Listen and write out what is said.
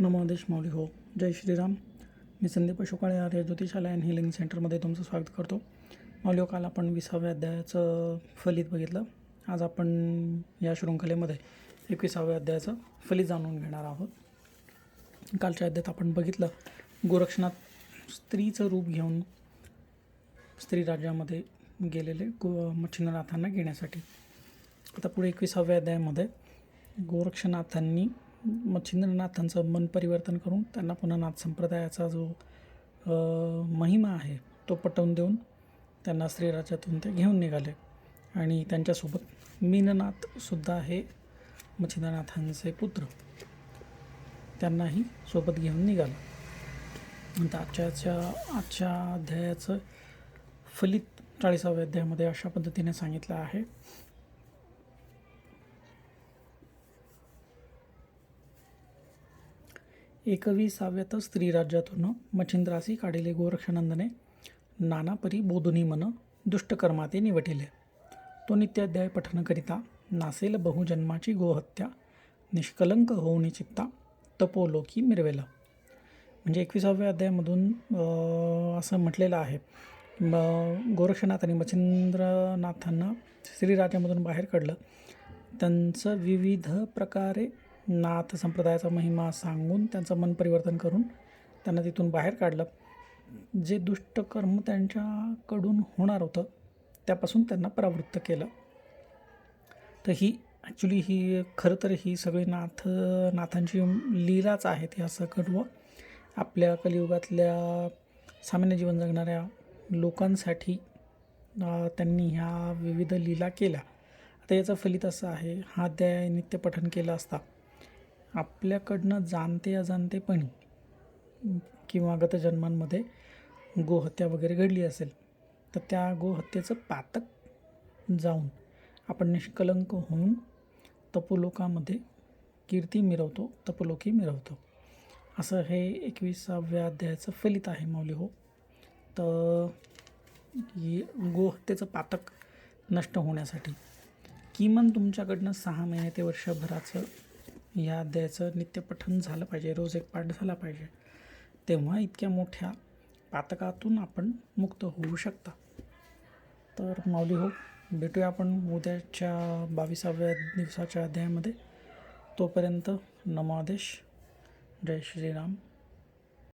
नमोदेश माऊली हो. जय श्रीराम. मी संदीप अशोकाळे आर्य ज्योतिषालय अँड हिलिंग सेंटरमध्ये तुमचं स्वागत करतो. माऊली हो काल आपण विसाव्या अध्यायाचं फलित बघितलं. आज आपण या शृंखलेमध्ये एकविसाव्या अध्यायाचं फलित जाणून घेणार आहोत. कालच्या अध्यायात आपण बघितलं गोरक्षनाथ स्त्रीचं रूप घेऊन स्त्री राज्यामध्ये गेलेले गो मच्छिंद्रनाथांना घेण्यासाठी. आता पुढे एकविसाव्या अध्यायामध्ये गोरक्षनाथांनी मच्छिंद्रनाथांचं मन परिवर्तन करून त्यांना पुन्हा नाथ संप्रदायाचा जो महिमा आहे तो पटवून देऊन त्यांना श्रीराज्यातून ते घेऊन निघाले. आणि त्यांच्यासोबत मीननाथसुद्धा हे मच्छिंद्रनाथांचे पुत्र त्यांनाही सोबत घेऊन निघालं. नंतर आजच्याच्या आजच्या अध्यायाचं फलित चाळीसाव्या अध्यायामध्ये अशा पद्धतीने सांगितलं आहे. एकविसाव्यात स्त्री राज्यातून मच्छिंद्रासी काढिले गोरक्षनंदने. नानापरी बोधुनी मन दुष्टकर्माते निवटिले तो नित्याध्याय पठनकरिता नासेल बहुजन्माची गोहत्या निष्कलंक होऊनी चित्ता तपोलोकी मिरवेला. म्हणजे एकविसाव्या अध्यायामधून असं म्हटलेलं आहे. म- गोरक्षनाथ आणि मच्छिंद्रनाथांना श्रीराजामधून बाहेर काढलं. त्यांचं विविध प्रकारे नाथ संप्रदायाचा महिमा सांगून त्यांचं मन परिवर्तन करून त्यांना तिथून बाहेर काढलं. जे दुष्ट कर्म त्यांच्याकडून होणार होतं त्यापासून त्यांना परावृत्त केलं. तर ही ॲक्च्युली ही खरं तर ही सगळी नाथ नाथांची लीलाच आहेत ह्या असं व आपल्या कलियुगातल्या सामान्य जीवन जगणाऱ्या लोकांसाठी त्यांनी ह्या विविध लीला केल्या. आता याचं फलित असं आहे हा अध्याय नित्य पठन केलं असता. आपल्याकडनं जाणते अजाणतेपणी किंवा गतजन्मांमध्ये गोहत्या वगैरे घडली असेल तर त्या गोहत्येचं पातक जाऊन आपण निष्कलंक होऊन तपोलोकामध्ये कीर्ती मिरवतो तपोलोकी मिरवतो. असं हे एकविसाव्या अध्यायाचं फलित आहे माऊली हो. तर गोहत्येचं पातक नष्ट होण्यासाठी किमान तुमच्याकडनं सहा महिने ते वर्षभराचं या अध्यायाचं नित्यपठन झालं पाहिजे रोज एक पाठ झाला पाहिजे. तेव्हा इतक्या मोठ्या पातकातून आपण मुक्त होऊ शकता. तर माऊली हो भेटूया आपण उद्याच्या बावीसाव्या दिवसाच्या अध्यायामध्ये. तोपर्यंत नमादेश जय श्रीराम.